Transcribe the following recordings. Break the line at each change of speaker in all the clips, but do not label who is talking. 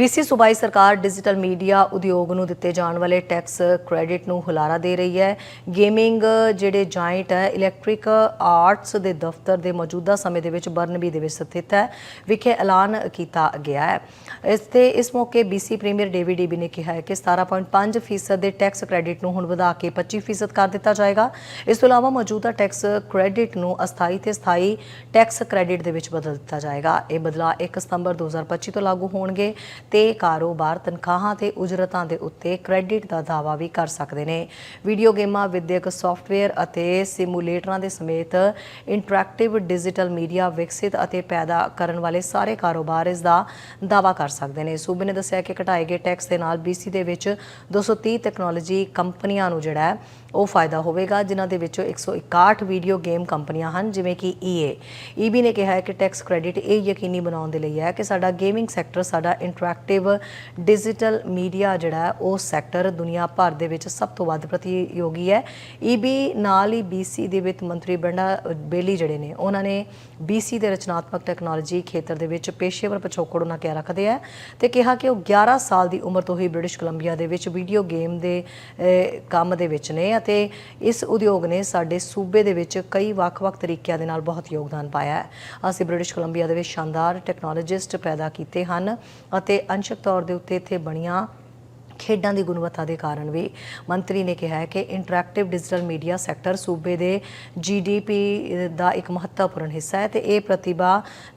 BC ਸੂਬਾਈ ਸਰਕਾਰ digital media ਉਦਯੋਗ ਨੂੰ ਦਿੱਤੇ ਜਾਣ ਵਾਲੇ ਟੈਕਸ ਕ੍ਰੈਡਿਟ ਨੂੰ ਹੁਲਾਰਾ ਦੇ ਰਹੀ ਹੈ। ਗੇਮਿੰਗ ਜਿਹੜੇ ਜਾਇੰਟ ਹੈ, ਇਲੈਕਟ੍ਰਿਕ ਆਰਟਸ ਦੇ ਦਫ਼ਤਰ ਦੇ ਮੌਜੂਦਾ ਸਮੇਂ ਦੇ ਵਿੱਚ ਬਰਨਬੀ ਦੇ ਵਿੱਚ ਸਥਿਤ ਹੈ, ਵਿਖੇ ਐਲਾਨ ਕੀਤਾ ਗਿਆ ਹੈ। ਇਸ ਤੇ ਇਸ ਮੌਕੇ ਬੀਸੀ ਪ੍ਰੀਮੀਅਰ ਡੇਵਿਡ ਈਬੀ ਨੇ ਕਿਹਾ ਹੈ ਕਿ 17.5% ਫੀਸਦ ਦੇ ਟੈਕਸ ਕ੍ਰੈਡਿਟ ਨੂੰ ਹੁਣ ਵਧਾ ਕੇ 25% ਕਰ ਦਿੱਤਾ ਜਾਏਗਾ। ਇਸ ਤੋਂ ਇਲਾਵਾ ਮੌਜੂਦਾ ਟੈਕਸ ਕ੍ਰੈਡਿਟ ਨੂੰ ਅਸਥਾਈ ਤੇ ਸਥਾਈ ਟੈਕਸ ਕ੍ਰੈਡਿਟ ਦੇ ਵਿੱਚ ਬਦਲ ਦਿੱਤਾ ਜਾਏਗਾ। ਇਹ ਬਦਲਾਅ 1 ਸਤੰਬਰ 2025 ਤੋਂ ਲਾਗੂ ਹੋਣਗੇ ਤੇ ਕਾਰੋਬਾਰ ਤਨਖਾਹਾਂ ਤੇ ਉਜਰਤਾਂ ਦੇ ਉੱਤੇ ਕ੍ਰੈਡਿਟ ਦਾ ਦਾਅਵਾ ਵੀ ਕਰ ਸਕਦੇ ਨੇ। ਵੀਡੀਓ ਗੇਮਾਂ, ਵਿਦਿਅਕ ਸੌਫਟਵੇਅਰ ਅਤੇ ਸਿਮੂਲੇਟਰਾਂ ਦੇ ਸਮੇਤ ਇੰਟਰੈਕਟਿਵ ਡਿਜੀਟਲ ਮੀਡੀਆ ਵਿਕਸਿਤ ਅਤੇ ਪੈਦਾ ਕਰਨ ਵਾਲੇ ਸਾਰੇ ਕਾਰੋਬਾਰ ਇਸ ਦਾ ਦਾਅਵਾ ਕਰ ਸਕਦੇ ਨੇ। ਸੂਬੇ ਨੇ ਦੱਸਿਆ ਕਿ ਘਟਾਏ ਗਏ ਟੈਕਸ ਦੇ ਨਾਲ BC ਦੇ ਵਿੱਚ 230 ਟੈਕਨੋਲੋਜੀ ਕੰਪਨੀਆਂ ਨੂੰ ਜਿਹੜਾ ਹੈ, ਉਹ ਫਾਇਦਾ ਹੋਵੇਗਾ, ਜਿਨ੍ਹਾਂ ਦੇ ਵਿੱਚੋਂ 161 ਵੀਡੀਓ ਗੇਮ ਕੰਪਨੀਆਂ ਹਨ, ਜਿਵੇਂ ਕਿ EA EB ਨੇ ਕਿਹਾ ਹੈ ਕਿ ਟੈਕਸ ਕ੍ਰੈਡਿਟ ਇਹ ਯਕੀਨੀ ਬਣਾਉਣ ਦੇ ਲਈ ਹੈ ਕਿ ਸਾਡਾ ਗੇਮਿੰਗ ਸੈਕਟਰ ਸਾਡਾ ਇੰਟਰੈਕਟ ਐਕਟਿਵ ਡਿਜੀਟਲ ਮੀਡੀਆ ਜਿਹੜਾ ਉਹ ਸੈਕਟਰ ਦੁਨੀਆ ਭਰ ਦੇ ਵਿੱਚ ਸਭ ਤੋਂ ਵੱਧ ਪ੍ਰਤੀਯੋਗੀ ਹੈ। EB ਨਾਲ ਹੀ BC ਦੇ ਵਿੱਤ ਮੰਤਰੀ ਬਰੰਡਾ ਬੇਲੀ ਜਿਹੜੇ ਨੇ, ਉਹਨਾਂ ਨੇ BC ਦੇ ਰਚਨਾਤਮਕ ਟੈਕਨੋਲੋਜੀ ਖੇਤਰ ਦੇ ਵਿੱਚ ਪੇਸ਼ੇਵਰ ਪਿਛੋਕੜ ਉਹਨਾਂ ਕਿਹਾ ਰੱਖਦੇ ਆ ਤੇ ਕਿਹਾ ਕਿ ਉਹ 11 ਸਾਲ ਦੀ ਉਮਰ ਤੋਂ ਹੀ ਬ੍ਰਿਟਿਸ਼ ਕੋਲੰਬੀਆ ਦੇ ਵਿੱਚ ਵੀਡੀਓ ਗੇਮ ਦੇ ਕੰਮ ਦੇ ਵਿੱਚ ਨੇ ਅਤੇ ਇਸ ਉਦਯੋਗ ਨੇ ਸਾਡੇ ਸੂਬੇ ਦੇ ਵਿੱਚ ਕਈ ਵੱਖ-ਵੱਖ ਤਰੀਕਿਆਂ ਦੇ ਨਾਲ ਬਹੁਤ ਯੋਗਦਾਨ ਪਾਇਆ ਹੈ। ਅਸੀਂ ਬ੍ਰਿਟਿਸ਼ ਕੋਲੰਬੀਆ ਦੇ ਵਿੱਚ ਸ਼ਾਨਦਾਰ ਟੈਕਨੋਲੋਜਿਸਟ ਪੈਦਾ ਕੀਤੇ ਹਨ ਅਤੇ ਅੰਸ਼ਕ ਤੌਰ ਦੇ ਉੱਤੇ ਇੱਥੇ ਬਣੀਆਂ ਖੇਡਾਂ ਦੀ ਗੁਣਵੱਤਾ ਦੇ ਕਾਰਨ ਵੀ ਮੰਤਰੀ ਨੇ ਕਿਹਾ ਹੈ ਕਿ ਇੰਟਰੈਕਟਿਵ ਡਿਜੀਟਲ ਮੀਡੀਆ ਸੈਕਟਰ ਸੂਬੇ ਦੇ ਜੀਡੀਪੀ ਦਾ ਇੱਕ ਮਹੱਤਵਪੂਰਨ ਹਿੱਸਾ ਹੈ ਤੇ ਇਹ ਪ੍ਰਤਿਭਾ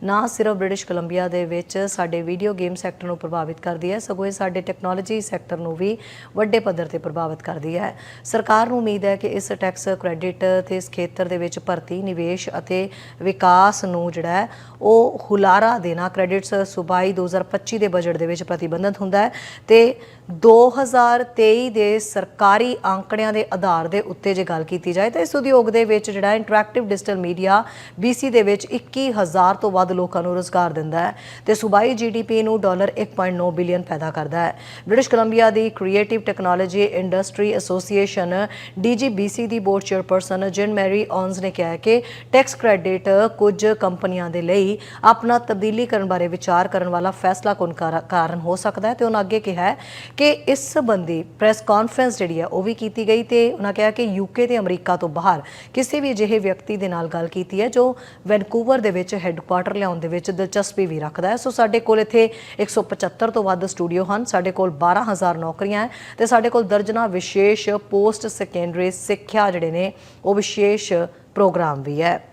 ਨਾ ਸਿਰਫ ਬ੍ਰਿਟਿਸ਼ ਕੋਲੰਬੀਆ ਦੇ ਵਿੱਚ ਸਾਡੇ ਵੀਡੀਓ ਗੇਮ ਸੈਕਟਰ ਨੂੰ ਪ੍ਰਭਾਵਿਤ ਕਰਦੀ ਹੈ, ਸਗੋਂ ਇਹ ਸਾਡੇ ਟੈਕਨੋਲੋਜੀ ਸੈਕਟਰ ਨੂੰ ਵੀ ਵੱਡੇ ਪੱਧਰ ਤੇ ਪ੍ਰਭਾਵਿਤ ਕਰਦੀ ਹੈ। ਸਰਕਾਰ ਨੂੰ ਉਮੀਦ ਹੈ ਕਿ ਇਸ ਟੈਕਸ ਕ੍ਰੈਡਿਟ ਤੇ ਇਸ ਖੇਤਰ ਦੇ ਵਿੱਚ ਭਰਤੀ, ਨਿਵੇਸ਼ ਅਤੇ ਵਿਕਾਸ ਨੂੰ ਜਿਹੜਾ ਉਹ ਹੁਲਾਰਾ ਦੇਣਾ ਕ੍ਰੈਡਿਟਸ ਸੂਬਾਈ 2025 ਦੇ ਬਜਟ ਦੇ ਵਿੱਚ ਪ੍ਰਤੀਬੰਧਿਤ ਹੁੰਦਾ ਹੈ ਤੇ 2023 ਦੇ ਸਰਕਾਰੀ ਆંકੜਿਆਂ ਦੇ ਆਧਾਰ ਦੇ ਉੱਤੇ ਜੇ ਗੱਲ ਕੀਤੀ ਜਾਏ ਤਾਂ ਇਸ ਉਦਯੋਗ ਦੇ ਵਿੱਚ ਜਿਹੜਾ ਇੰਟਰੈਕਟਿਵ ਡਿਜੀਟਲ ਮੀਡੀਆ BC ਦੇ ਵਿੱਚ 21000 ਤੋਂ ਵੱਧ ਲੋਕਾਂ ਨੂੰ ਰੋਜ਼ਗਾਰ ਦਿੰਦਾ ਹੈ ਤੇ ਸੂਬਾਈ GDP ਨੂੰ ਡਾਲਰ 1.9 ਬਿਲੀਅਨ ਪੈਦਾ ਕਰਦਾ ਹੈ। ਬ੍ਰਿਟਿਸ਼ ਕੋਲੰਬੀਆ ਦੀ creative technology industry association DGBC ਦੀ ਬੋਰਡ ਚੇਅਰਪਰਸਨ ਜਿਨ ਮੈਰੀ ਔਨਸ ਨੇ ਕਿਹਾ ਕਿ ਟੈਕਸ ਕ੍ਰੈਡਿਟ ਕੁਝ ਕੰਪਨੀਆਂ ਦੇ ਲਈ ਆਪਣਾ ਤਬਦੀਲੀ ਕਰਨ ਬਾਰੇ ਵਿਚਾਰ ਕਰਨ ਵਾਲਾ ਫੈਸਲਾ ਕੁਨ ਕਾਰਨ ਹੋ ਸਕਦਾ ਹੈ ਤੇ ਉਹਨਾਂ ਅੱਗੇ ਕਿਹਾ ਕਿ ਇਸ ਸੰਬੰਧੀ ਪ੍ਰੈਸ ਕਾਨਫਰੰਸ ਜਿਹੜੀ ਹੈ ਉਹ ਵੀ ਕੀਤੀ ਗਈ ਤੇ ਉਹਨਾਂ ਕਿਹਾ ਕਿ ਯੂਕੇ ਤੇ ਅਮਰੀਕਾ ਤੋਂ ਬਾਹਰ ਕਿਸੇ ਵੀ ਅਜਿਹੇ ਵਿਅਕਤੀ ਦੇ ਨਾਲ ਗੱਲ ਕੀਤੀ ਹੈ, ਜੋ ਵੈਨਕੂਵਰ ਦੇ ਵਿੱਚ ਹੈੱਡਕੁਆਟਰ ਲਿਆਉਣ ਦੇ ਵਿੱਚ ਦਿਲਚਸਪੀ ਵੀ ਰੱਖਦਾ ਹੈ। ਸੋ ਸਾਡੇ ਕੋਲ ਇੱਥੇ 175 ਤੋਂ ਵੱਧ ਸਟੂਡੀਓ ਹਨ, ਸਾਡੇ ਕੋਲ 12000 ਨੌਕਰੀਆਂ ਹੈ ਤੇ ਸਾਡੇ ਕੋਲ ਦਰਜਨਾ ਵਿਸ਼ੇਸ਼ ਪੋਸਟ ਸੈਕੰਡਰੀ ਸਿੱਖਿਆ ਜਿਹੜੇ ਨੇ, ਉਹ ਵਿਸ਼ੇਸ਼ ਪ੍ਰੋਗਰਾਮ ਵੀ ਹੈ।